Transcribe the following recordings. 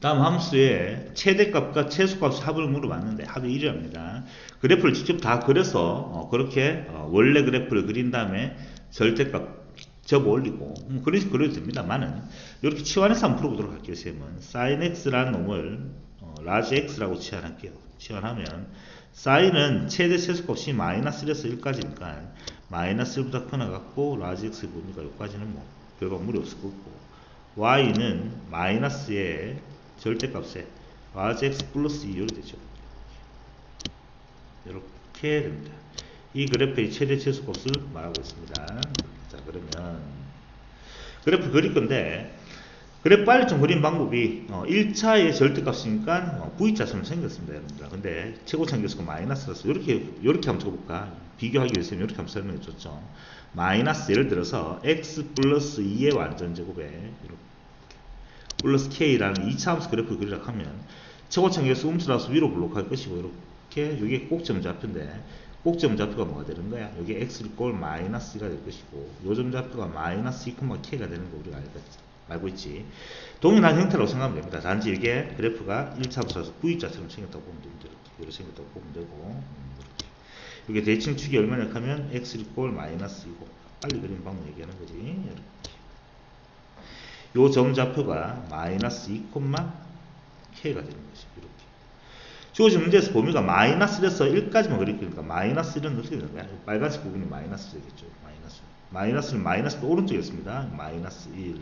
다음 함수의 최대값과 최소값 합을 물어봤는데 합이 1이랍니다. 그래프를 직접 다 그려서 어, 그렇게 어, 원래 그래프를 그린 다음에 절대값 접어 올리고 음, 그래서 그려도 됩니다만은 이렇게 치환해서 한번 풀어보도록 할게요. 쌤은 sin x라는 놈을 어, 라지 x라고 치환할게요. 치환하면 sin은 최대 최소값이 마이너스 1에서 1까지니까 마이너스 1보다 크나 같고 라지 x 보니까 여기까지는 뭐 별거 무리 없을 거고 y는 마이너스의 절대값에 라지 x 플러스 2 이렇게 되죠. 이렇게 됩니다. 이 그래프의 최대 최소값을 말하고 있습니다. 자 그러면 그래프 그릴 건데 그래프 빨리 좀 그린 방법이 어, 1차의 절대값이니까 어, V자처럼 생겼습니다 여러분들 근데 최고차 계수가 마이너스라서 이렇게 이렇게 한번 적어볼까 비교하기 위해서 이렇게 한번 설명해 줬죠 마이너스 예를 들어서 x 플러스 2의 완전 제곱에 이렇게 플러스 k라는 2차 함수 그래프를 그리려고 하면 최고차 계수 음수라서 위로 블록할 것이고 이렇게 여기에 꼭점 좌표인데 꼭점 좌표가 뭐가 되는 거야? 여기 x를 꼴 마이너스가 될 것이고 요점 좌표가 마이너스 2,k가 되는 거 우리가 알겠지. 알고 있지. 동일한 형태라고 생각하면 됩니다. 단지 이게 그래프가 1차 함수라서 V자처럼 생겼다고 보면 됩니다. 이렇게, 이렇게 생겼다고 보면 되고 음, 이렇게. 이게 대칭축이 얼마나 하면 x를 꼴 마이너스 이고 빨리 그린 방법 얘기하는 거지. 이렇게. 요 점 좌표가 마이너스 2, k가 되는 것이 이렇게. 주어진 문제에서 범위가 마이너스 1에서 1까지만 그릴 거니까 마이너스 1은 어떻게 되는 거야? 빨간색 부분이 마이너스 되겠죠. 마이너스. 마이너스는 마이너스 오른쪽에 있습니다. 마이너스 1.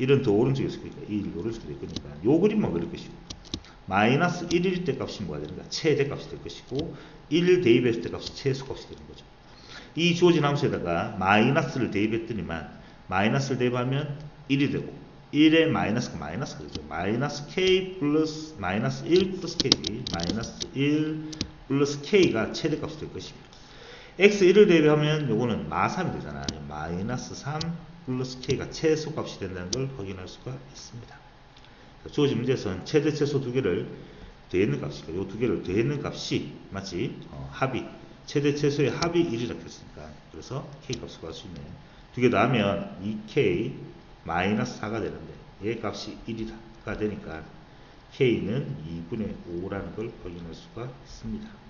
1은 더 오른쪽에 있을 거니까 1 오른쪽에 될 거니까 요 그림만 그릴 것이고 마이너스 1일 때 값이 뭐가 되는가? 최대 값이 될 것이고 1 대입했을 때 값이 최소 값이 되는 거죠. 이 주어진 함수에다가 마이너스를 대입했더니만 마이너스를 대입하면 1이 되고 1에 마이너스가 마이너스가 되죠. 마이너스 k 플러스 마이너스 1 플러스 k 마이너스 1 플러스 k가 최대값이 될 것입니다. x 1을 대비하면 요거는 마3이 되잖아. 마이너스 3 플러스 k가 최소값이 된다는 걸 확인할 수가 있습니다. 주어진 문제에서는 최대 최소 두 개를 더했는 값이니까 요두 개를 더했는 값이 마치 어, 합이 최대 최소의 합이 1이라고 했으니까 그래서 k 값을 구할 수 있네. 두개 더하면 2k 마이너스 4가 되는데 얘 값이 1이가 되니까 k는 2분의 5라는 걸 확인할 수가 있습니다.